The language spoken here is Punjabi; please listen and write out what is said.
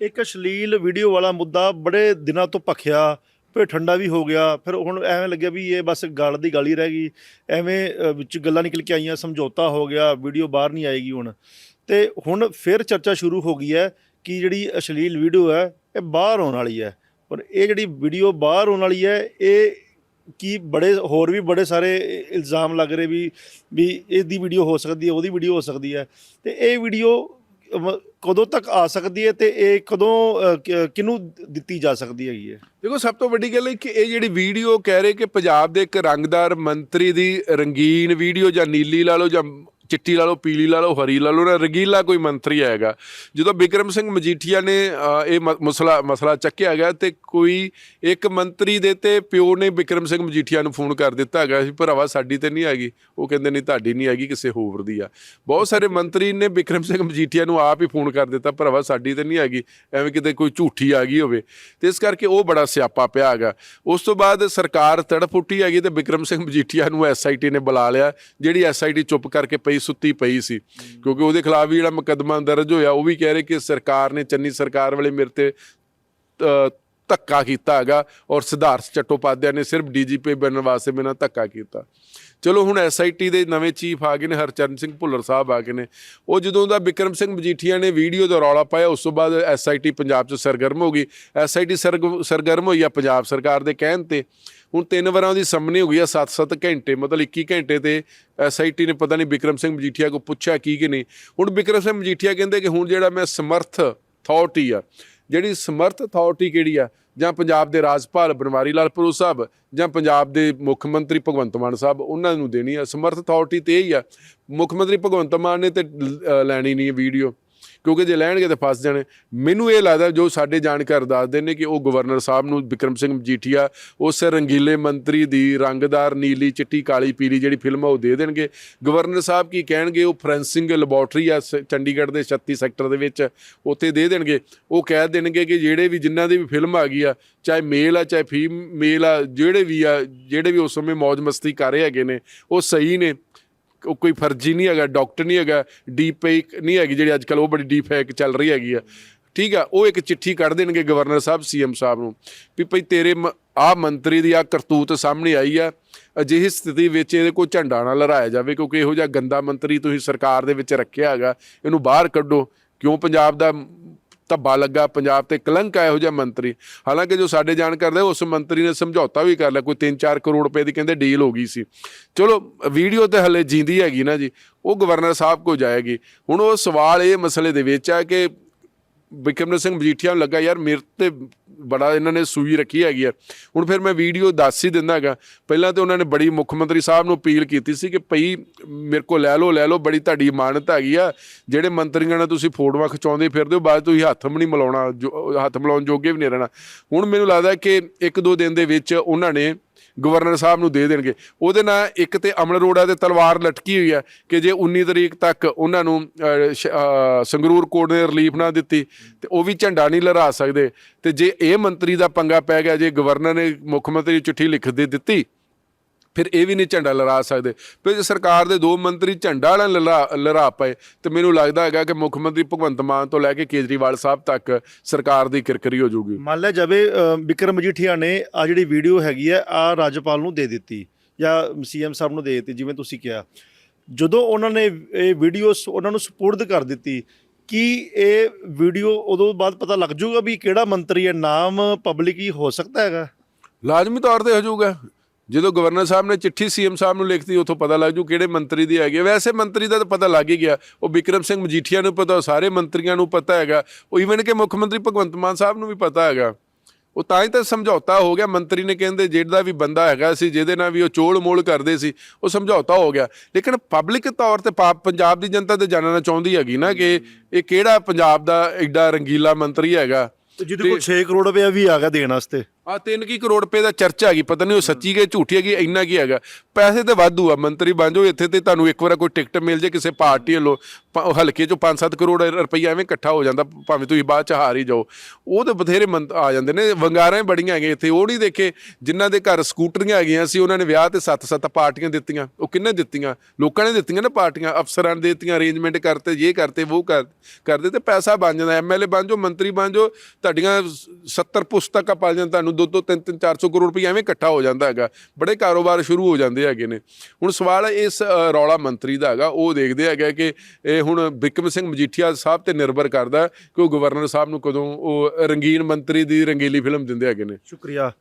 ਇੱਕ ਅਸ਼ਲੀਲ ਵੀਡੀਓ ਵਾਲਾ ਮੁੱਦਾ ਬੜੇ ਦਿਨਾਂ ਤੋਂ ਭਖਿਆ, ਫਿਰ ਠੰਡਾ ਵੀ ਹੋ ਗਿਆ, ਫਿਰ ਹੁਣ ਐਵੇਂ ਲੱਗਿਆ ਵੀ ਇਹ ਬਸ ਗੱਲ ਦੀ ਗੱਲ ਹੀ ਰਹਿ ਗਈ। ਐਵੇਂ ਵਿੱਚ ਗੱਲਾਂ ਨਿਕਲ ਕੇ ਆਈਆਂ, ਸਮਝੌਤਾ ਹੋ ਗਿਆ ਵੀਡੀਓ ਬਾਹਰ ਨਹੀਂ ਆਏਗੀ ਹੁਣ। ਤੇ ਹੁਣ ਫਿਰ ਚਰਚਾ ਸ਼ੁਰੂ ਹੋ ਗਈ ਹੈ ਕਿ ਜਿਹੜੀ ਅਸ਼ਲੀਲ ਵੀਡੀਓ ਹੈ, ਇਹ ਬਾਹਰ ਆਉਣ ਵਾਲੀ ਹੈ। ਪਰ ਇਹ ਜਿਹੜੀ ਵੀਡੀਓ ਬਾਹਰ ਆਉਣ ਵਾਲੀ ਹੈ, ਇਹ ਕੀ ਬੜੇ, ਹੋਰ ਵੀ ਬੜੇ ਸਾਰੇ ਇਲਜ਼ਾਮ ਲੱਗ ਰਹੇ ਵੀ ਵੀ ਇਹਦੀ ਵੀਡੀਓ ਹੋ ਸਕਦੀ ਹੈ, ਉਹਦੀ ਵੀਡੀਓ ਹੋ ਸਕਦੀ ਹੈ। ਤੇ ਇਹ ਵੀਡੀਓ ਕਦੋਂ ਤੱਕ ਆ ਸਕਦੀ ਹੈ ਤੇ ਇਹ ਕਦੋਂ ਅ, ਕਿਹਨੂੰ ਦਿੱਤੀ ਜਾ ਸਕਦੀ ਹੈਗੀ ਹੈ? ਦੇਖੋ ਸਭ ਤੋਂ ਵੱਡੀ ਗੱਲ ਹੈ ਕਿ ਇਹ ਜਿਹੜੀ ਵੀਡੀਓ ਕਹਿ ਰਹੇ ਕਿ ਪੰਜਾਬ ਦੇ ਇੱਕ ਰੰਗਦਾਰ ਮੰਤਰੀ ਦੀ ਰੰਗੀਨ ਵੀਡੀਓ ਜਾਂ ਨੀਲੀ ਲਾ ਲਓ ਜਾਂ ਚਿੱਟੀ ਲਾ ਲਓ, ਪੀਲੀ ਲਾ ਲਓ, ਹਰੀ ਲਾ ਲਓ, ਨਾ ਰਗੀਲਾ ਕੋਈ ਮੰਤਰੀ ਆਏਗਾ। ਜਦੋਂ ਬਿਕਰਮ ਸਿੰਘ ਮਜੀਠੀਆ ਨੇ ਇਹ ਮ- ਮਸਲਾ ਮਸਲਾ ਚੱਕਿਆ ਗਿਆ ਤੇ ਕੋਈ ਇੱਕ ਮੰਤਰੀ ਦੇ ਤੇ ਪਿਓ ਨੇ ਬਿਕਰਮ ਸਿੰਘ ਮਜੀਠੀਆ ਨੂੰ ਫੋਨ ਕਰ ਦਿੱਤਾ ਹੈਗਾ ਸੀ ਭਰਾਵਾ ਸਾਡੀ ਤੇ ਨਹੀਂ ਹੈਗੀ। ਉਹ ਕਹਿੰਦੇ ਨਹੀਂ ਤੁਹਾਡੀ ਨਹੀਂ ਹੈਗੀ, ਕਿਸੇ ਹੋਰ ਦੀ ਆ। ਬਹੁਤ ਸਾਰੇ ਮੰਤਰੀ ਨੇ ਬਿਕਰਮ ਸਿੰਘ ਮਜੀਠੀਆ ਨੂੰ ਆਪ ਹੀ ਫੋਨ ਕਰ ਦਿੱਤਾ, ਭਰਾਵਾ ਸਾਡੀ ਤੇ ਨਹੀਂ ਹੈਗੀ, ਐਵੇਂ ਕਿਤੇ ਕੋਈ ਝੂਠੀ ਆ ਗਈ ਹੋਵੇ। ਤੇ ਇਸ ਕਰਕੇ ਉਹ ਬੜਾ ਸਿਆਪਾ ਪਿਆ ਹੈਗਾ। ਉਸ ਤੋਂ ਬਾਅਦ ਸਰਕਾਰ ਤੜਫ ਉੱਠੀ ਹੈਗੀ ਤੇ ਬਿਕਰਮ ਸਿੰਘ ਮਜੀਠੀਆ ਨੂੰ ਐਸਆਈਟੀ ਨੇ ਬੁਲਾ ਲਿਆ, ਜਿਹੜੀ ਐਸਆਈਟੀ ਚੁੱਪ ਕਰਕੇ ਪਈ ਸੁੱਤੀ ਪਈ ਸੀ। ਕਿਉਂਕਿ ਉਹਦੇ ਖਿਲਾਫ ਵੀ ਜਿਹੜਾ ਮੁਕੱਦਮਾ ਦਰਜ ਹੋਇਆ ਉਹ ਵੀ ਕਹਿ ਰਹੇ ਕਿ ਸਰਕਾਰ ਨੇ ਚੰਨੀ ਸਰਕਾਰ ਵਾਲੇ ਮੇਰੇ ਤੇ ਅ, ਧੱਕਾ ਕੀਤਾ ਹੈਗਾ ਔਰ ਸਿਧਾਰਥ ਚਟੋਪਾਧਿਆ ਨੇ ਸਿਰਫ ਡੀਜੀਪੀ ਬਣਨ ਵਾਸਤੇ ਬਿਨਾਂ ਧੱਕਾ ਕੀਤਾ। ਚਲੋ ਹੁਣ ਐਸਆਈਟੀ ਦੇ ਨਵੇਂ ਚੀਫ ਆ ਗਏ ਨੇ, ਹਰਚਰਨ ਸਿੰਘ ਭੁੱਲਰ ਸਾਹਿਬ ਆ ਗਏ ਨੇ। ਉਹ ਜਦੋਂ ਦਾ ਬਿਕਰਮ ਸਿੰਘ ਮਜੀਠੀਆ ਨੇ ਵੀਡੀਓ ਦਾ ਰੌਲਾ ਪਾਇਆ, ਉਸ ਤੋਂ ਬਾਅਦ ਐਸਆਈਟੀ ਪੰਜਾਬ 'ਚ ਸਰਗਰਮ ਹੋ ਗਈ। ਐਸਆਈਟੀ ਸਰਗਰਮ ਹੋਈ ਆ ਪੰਜਾਬ ਸਰਕਾਰ ਦੇ ਕਹਿਣ ਤੇ। ਹੁਣ ਤਿੰਨ ਵਾਰਾਂ ਉਹਦੀ ਸਾਹਮਣੇ ਹੋ ਗਈ ਆ 7-7 ਘੰਟੇ, ਮਤਲਬ 21 ਘੰਟੇ ਤੇ ਐਸਆਈਟੀ ਨੇ ਪਤਾ ਨਹੀਂ ਬਿਕਰਮ ਸਿੰਘ ਮਜੀਠੀਆ ਕੋ ਪੁੱਛਿਆ ਕੀ ਕਿ ਨਹੀਂ। ਹੁਣ ਬਿਕਰਮ ਸਿੰਘ ਮਜੀਠੀਆ ਕਹਿੰਦੇ ਕਿ ਹੁਣ ਜਿਹੜਾ ਮੈਂ ਸਮਰਥ ਅਥਾਰਟੀ ਆ ਜਿਹੜੀ ਸਮਰਥ ਅਥਾਰਟੀ ਕਿਹੜੀ ਆ? ਜਾਂ ਪੰਜਾਬ ਦੇ ਰਾਜਪਾਲ ਬਨਵਾਰੀ ਲਾਲ ਪੁਰੂ ਸਾਹਿਬ ਜਾਂ ਪੰਜਾਬ ਦੇ ਮੁੱਖ ਮੰਤਰੀ ਭਗਵੰਤ ਮਾਨ ਸਾਹਿਬ, ਉਹਨਾਂ ਨੂੰ ਦੇਣੀ ਆ। ਸਮਰਥ ਅਥਾਰਟੀ ਤੇ ਇਹ ਹੀ ਆ। ਮੁੱਖ ਮੰਤਰੀ ਭਗਵੰਤ ਮਾਨ ਨੇ ਤੇ ਲੈਣੀ ਨਹੀਂ ਵੀਡੀਓ। ਕਿਉਂਕਿ ਜੇ ਲੈਣਗੇ ਤਾਂ ਫਸ ਜਾਣੇ। ਮੈਨੂੰ ਇਹ ਲੱਗਦਾ ਜੋ ਸਾਡੇ ਜਾਣਕਾਰ ਦੱਸਦੇ ਨੇ ਕਿ ਉਹ ਗਵਰਨਰ ਸਾਹਿਬ ਨੂੰ ਵਿਕਰਮ ਸਿੰਘ ਮਜੀਠੀਆ, ਉਸ ਰੰਗੀਲੇ ਮੰਤਰੀ ਦੀ ਰੰਗਦਾਰ, ਨੀਲੀ ਚਿੱਟੀ, ਕਾਲੀ, ਪੀਲੀ ਜਿਹੜੀ ਫਿਲਮ ਆ ਉਹ ਦੇ ਦੇਣਗੇ। ਗਵਰਨਰ ਸਾਹਿਬ ਕੀ ਕਹਿਣਗੇ? ਉਹ ਫੋਰੈਂਸਿੰਗ ਲੈਬੋਰਟਰੀ ਆ ਸ- ਚੰਡੀਗੜ੍ਹ ਦੇ 36 ਸੈਕਟਰ ਦੇ ਵਿੱਚ ਉੱਥੇ ਦੇ ਦੇਣਗੇ। ਉਹ ਕਹਿ ਦੇਣਗੇ ਕਿ ਜਿਹੜੇ ਵੀ ਜਿਨ੍ਹਾਂ ਦੀ ਵੀ ਫਿਲਮ ਆ ਗਈ ਆ, ਚਾਹੇ ਮੇਲ ਆ, ਚਾਹੇ ਫੀਮੇਲ ਆ, ਜਿਹੜੇ ਵੀ ਆ, ਜਿਹੜੇ ਵੀ ਉਸ ਸਮੇਂ ਮौज ਮਸਤੀ ਕਰ ਰਹੇ ਹੈਗੇ ਨੇ, ਉਹ ਸਹੀ ਨੇ। ਉਹ ਕੋਈ ਫਰਜ਼ੀ ਨਹੀਂ ਹੈਗਾ, ਡਾਕਟਰ ਨਹੀਂ ਹੈਗਾ, ਡੀਪ ਫੇਕ ਨਹੀਂ ਹੈਗੀ ਜਿਹੜੀ ਅੱਜ ਕੱਲ ਉਹ ਬੜੀ ਡੀਪ ਫੇਕ ਚੱਲ ਰਹੀ ਹੈਗੀ ਆ। ਠੀਕ ਆ, ਉਹ ਇੱਕ ਚਿੱਠੀ ਕੱਢ ਦੇਣਗੇ ਗਵਰਨਰ ਸਾਹਿਬ, ਸੀਐਮ ਸਾਹਿਬ ਨੂੰ ਵੀ ਭਈ ਤੇਰੇ ਆ ਮੰਤਰੀ ਦੀ ਆ ਕਰਤੂਤ ਸਾਹਮਣੇ ਆਈ ਆ, ਅਜਿਹੀ ਸਥਿਤੀ ਵਿੱਚ ਇਹਦੇ ਕੋਈ ਝੰਡਾ ਨਾ ਲਹਿਰਾਇਆ ਜਾਵੇ ਕਿਉਂਕਿ ਇਹੋ ਜਿਹਾ ਗੰਦਾ ਮੰਤਰੀ ਤੁਸੀਂ ਸਰਕਾਰ ਦੇ ਵਿੱਚ ਰੱਖਿਆ ਹੈਗਾ, ਇਹਨੂੰ ਬਾਹਰ ਕੱਢੋ। ਕਿਉਂ ਪੰਜਾਬ ਦਾ ਧੱਬਾ ਲੱਗਾ, ਪੰਜਾਬ ਤੇ ਕਲੰਕ ਆ ਇਹੋ ਜਿਹਾ ਮੰਤਰੀ। ਹਾਲਾਂਕਿ ਜੋ ਸਾਡੇ ਜਾਣਕਾਰ ਦੇ ਉਸ ਮੰਤਰੀ ਨੇ ਸਮਝੌਤਾ ਵੀ ਕਰ ਲਿਆ, ਕੋਈ 3-4 ਕਰੋੜ ਰੁਪਏ ਦੀ ਕਹਿੰਦੇ ਡੀਲ ਹੋ ਗਈ ਸੀ। ਚਲੋ, ਵੀਡੀਓ ਤੇ ਹਲੇ ਜਿੰਦੀ ਹੈਗੀ ਨਾ ਜੀ, ਉਹ ਗਵਰਨਰ ਸਾਹਿਬ ਕੋ ਜਾਏਗੀ। ਹੁਣ ਉਹ ਸਵਾਲ ਇਹ ਮਸਲੇ ਦੇ ਵਿੱਚ ਆ ਕਿ ਬਿਕਰਮ ਸਿੰਘ ਮਜੀਠੀਆ ਨੂੰ ਲੱਗਾ, ਯਾਰ ਮੇਰੇ ਤੇ ਬੜਾ ਇਹਨਾਂ ਨੇ ਸੂਈ ਰੱਖੀ ਹੈਗੀ ਆ। ਹੁਣ ਫਿਰ ਮੈਂ ਵੀਡੀਓ ਦੱਸ ਹੀ ਦਿੰਦਾ ਹੈਗਾ। ਪਹਿਲਾਂ ਤੇ ਉਹਨਾਂ ਨੇ ਬੜੀ ਮੁੱਖ ਮੰਤਰੀ ਸਾਹਿਬ ਨੂੰ ਅਪੀਲ ਕੀਤੀ ਸੀ ਕਿ ਭਈ ਮੇਰੇ ਕੋਲ ਲੈ ਲਓ ਲੈ ਲਓ, ਬੜੀ ਤੁਹਾਡੀ ਇਮਾਨਤ ਹੈਗੀ ਆ। ਜਿਹੜੇ ਮੰਤਰੀਆਂ ਨਾਲ ਤੁਸੀਂ ਫੋਟੋਆਂ ਖਿਚਾਉਂਦੇ ਫਿਰਦੇ ਹੋ, ਬਾਅਦ ਤੁਸੀਂ ਹੱਥ ਵੀ ਨਹੀਂ ਮਿਲਾਉਣਾ, ਜੋ- ਹੱਥ ਮਿਲਾਉਣ ਜੋਗੇ ਵੀ ਨਹੀਂ ਰਹਿਣਾ। ਹੁਣ ਮੈਨੂੰ ਲੱਗਦਾ ਕਿ ਇੱਕ ਦੋ ਦਿਨ ਦੇ ਵਿੱਚ ਉਹਨਾਂ ਨੇ ਗਵਰਨਰ ਸਾਹਿਬ ਨੂੰ ਦੇ ਦੇਣਗੇ। ਉਹਦੇ ਨਾਲ ਇੱਕ ਤੇ ਅਮਲ ਅਰੋੜਾ ਤੇ ਤਲਵਾਰ ਲਟਕੀ ਹੋਈ ਹੈ ਕਿ ਜੇ 19 ਤਰੀਕ ਤੱਕ ਉਹਨਾਂ ਨੂੰ ਅਹ, ਸੰਗਰੂਰ ਕੋਰਟ ਨੇ ਰਿਲੀਫ ਨਾ ਦਿੱਤੀ ਤੇ ਉਹ ਵੀ ਝੰਡਾ ਨਹੀਂ ਲਹਿਰਾ ਸਕਦੇ। ਤੇ ਜੇ ਇਹ ਮੰਤਰੀ ਦਾ ਪੰਗਾ ਪੈ ਗਿਆ ਜੇ ਗਵਰਨਰ ਨੇ ਮੁੱਖ ਮੰਤਰੀ ਨੂੰ ਚਿੱਠੀ ਲਿਖ ਦੇ ਦਿੱਤੀ ਫਿਰ ਇਹ ਵੀ ਨਹੀਂ ਝੰਡਾ ਲਹਿਰਾ ਸਕਦੇ। ਫਿਰ ਜੇ ਸਰਕਾਰ ਦੇ ਦੋ ਮੰਤਰੀ ਝੰਡਾ ਵਾਲਾ ਲਹਿਰਾ ਲਹਿਰਾ ਪਏ ਤੇ ਮੈਨੂੰ ਲੱਗਦਾ ਹੈਗਾ ਕਿ ਮੁੱਖ ਮੰਤਰੀ ਭਗਵੰਤ ਮਾਨ ਤੋਂ ਲੈ ਕੇ ਕੇਜਰੀਵਾਲ ਸਾਹਿਬ ਤੱਕ ਸਰਕਾਰ ਦੀ ਕਿਰਕਰੀ ਹੋ ਜਾਊਗੀ। ਮੰਨ ਲਿਆ ਜਾਵੇ ਬਿਕਰਮ ਮਜੀਠੀਆ ਨੇ ਆ ਜਿਹੜੀ ਵੀਡੀਓ ਹੈਗੀ ਹੈ ਆ ਰਾਜਪਾਲ ਨੂੰ ਦੇ ਦਿੱਤੀ ਜਾਂ ਸੀਐਮ ਸਾਹਿਬ ਨੂੰ ਦੇ ਦਿੱਤੀ ਜਿਵੇਂ ਤੁਸੀਂ ਕਿਹਾ। ਜਦੋਂ ਉਹਨਾਂ ਨੇ ਇਹ ਵੀਡੀਓ ਉਹਨਾਂ ਨੂੰ ਸਪੁਰਦ ਕਰ ਦਿੱਤੀ ਕੀ ਇਹ ਵੀਡੀਓ ਉਦੋਂ ਬਾਅਦ ਪਤਾ ਲੱਗ ਜਾਊਗਾ ਵੀ ਕਿਹੜਾ ਮੰਤਰੀ ਹੈ? ਨਾਮ ਪਬਲਿਕ ਹੀ ਹੋ ਸਕਦਾ ਹੈਗਾ? ਲਾਜ਼ਮੀ ਤੌਰ ਤੇ ਹੋ ਜਾਊਗਾ। ਜਦੋਂ ਗਵਰਨਰ ਸਾਹਿਬ ਨੇ ਚਿੱਠੀ ਸੀਐਮ ਸਾਹਿਬ ਨੂੰ ਲਿਖਤੀ ਉੱਥੋਂ ਪਤਾ ਲੱਗ ਜੂ ਕਿਹੜੇ ਮੰਤਰੀ ਦੀ ਹੈਗੀ। ਵੈਸੇ ਮੰਤਰੀ ਦਾ ਤਾਂ ਪਤਾ ਲੱਗ ਹੀ ਗਿਆ। ਉਹ ਬਿਕਰਮ ਸਿੰਘ ਮਜੀਠੀਆ ਨੂੰ ਪਤਾ ਸਾਰੇ ਮੰਤਰੀਆਂ ਨੂੰ ਪਤਾ ਹੈਗਾ। ਉਹ ਇਵਨ ਕਿ ਮੁੱਖ ਮੰਤਰੀ ਭਗਵੰਤ ਮਾਨ ਸਾਹਿਬ ਨੂੰ ਵੀ ਪਤਾ ਹੈਗਾ। ਉਹ ਤਾਂ ਹੀ ਤਾਂ ਸਮਝੌਤਾ ਹੋ ਗਿਆ। ਮੰਤਰੀ ਨੇ ਕਹਿੰਦੇ ਜਿਹੜਾ ਵੀ ਬੰਦਾ ਹੈਗਾ ਸੀ ਜਿਹਦੇ ਨਾਲ ਵੀ ਉਹ ਚੋਲ ਮੋਲ ਕਰਦੇ ਸੀ ਉਹ ਸਮਝੌਤਾ ਹੋ ਗਿਆ। ਲੇਕਿਨ ਪਬਲਿਕ ਤੌਰ ਤੇ ਪੰਜਾਬ ਦੀ ਜਨਤਾ ਤੇ ਜਾਣਨਾ ਚਾਹੁੰਦੀ ਹੈਗੀ ਨਾ ਕਿ ਇਹ ਕਿਹੜਾ ਪੰਜਾਬ ਦਾ ਐਡਾ ਰੰਗੀਲਾ ਮੰਤਰੀ ਹੈਗਾ। ਜਿਹਦੇ ਕੋਲ 6 ਕਰੋੜ ਰੁਪਏ ਵੀ ਆ ਗਿਆ ਦੇਣ ਵਾਸਤੇ। ਆ 3 ਕੀ ਕਰੋੜ ਰੁਪਏ ਦਾ ਚਰਚਾ ਹੈਗੀ ਪਤਾ ਨਹੀਂ ਉਹ ਸੱਚੀ ਕਿ ਝੂਠੀ ਹੈਗੀ ਇੰਨਾ ਕੀ ਹੈਗਾ। ਪੈਸੇ ਤੇ ਵਾਧੂ ਆ, ਮੰਤਰੀ ਬਣ ਜਾਓ, ਇੱਥੇ ਤੇ ਤੁਹਾਨੂੰ ਇੱਕ ਵਾਰ ਕੋਈ ਟਿਕਟ ਮਿਲ ਜੇ ਕਿਸੇ ਪਾਰਟੀ ਵੱਲੋਂ, ਪ- ਹਲਕੇ ਚੋਂ 5-7 ਕਰੋੜ ਰੁਪਈਆ ਐਵੇਂ ਇਕੱਠਾ ਹੋ ਜਾਂਦਾ, ਭਾਵੇਂ ਤੁਸੀਂ ਬਾਅਦ ਚ ਹਾਰ ਹੀ ਜਾਓ। ਉਹ ਤਾਂ ਬਥੇਰੇ ਮੰਤ- ਆ ਜਾਂਦੇ ਨੇ, ਵੰਗਾਰਾਂ ਹੀ ਬੜੀਆਂ ਹੈਗੀਆਂ ਇੱਥੇ, ਉਹ ਨਹੀਂ ਦੇਖੇ, ਜਿਨ੍ਹਾਂ ਦੇ ਘਰ ਸਕੂਟਰੀਆਂ ਹੈਗੀਆਂ ਸੀ, ਉਹਨਾਂ ਨੇ ਵਿਆਹ ਤੇ 7-7 ਪਾਰਟੀਆਂ ਦਿੱਤੀਆਂ, ਉਹ ਕਿੰਨੇ ਦਿੱਤੀਆਂ? ਲੋਕਾਂ ਨੇ ਦਿੱਤੀਆਂ ਨਾ ਪਾਰਟੀਆਂ, ਅਫਸਰਾਂ ਨੇ ਦਿੱਤੀਆਂ, ਅਰੇਂਜਮੈਂਟ ਕਰਤੇ ਇਹ ਕਰਤੇ ਉਹ ਕਰ, ਕਰਦੇ ਤੇ ਪੈਸਾ ਬਣ ਜਾਂਦਾ ਐਮਐਲਏ ਬਣ ਜਾਓ, ਮੰਤਰੀ ਬਣ ਜਾਓ, ਤੁਹਾਡੀਆਂ 70 ਪੁਸਤਕਾਂ ਪਾ ਜਾਂਦੇ ਤੁਹਾਨੂੰ 2-2 3-3 400 ਕਰੋੜ ਰੁਪਏ ਐਵੇਂ ਇਕੱਠਾ ਹੋ ਜਾਂਦਾ ਹੈਗਾ। ਬੜੇ ਕਾਰੋਬਾਰ ਸ਼ੁਰੂ ਹੋ ਜਾਂਦੇ ਹੈਗੇ ਨੇ। ਹੁਣ ਸਵਾਲ ਇਸ ਰੌਲਾ ਮੰਤਰੀ ਦਾ ਹੈਗਾ। ਉਹ ਦੇਖਦੇ ਹੈਗੇ ਕਿ ਇਹ ਹੁਣ ਬਿਕਮ ਸਿੰਘ ਮਜੀਠੀਆ ਸਾਹਿਬ ਤੇ ਨਿਰਭਰ ਕਰਦਾ ਕਿ ਉਹ ਗਵਰਨਰ ਸਾਹਿਬ ਨੂੰ ਕਦੋਂ ਉਹ ਰੰਗੀਨ ਮੰਤਰੀ ਦੀ ਰੰਗੀਲੀ ਫਿਲਮ ਦਿੰਦੇ ਹੈਗੇ ਨੇ। ਸ਼ੁਕਰੀਆ।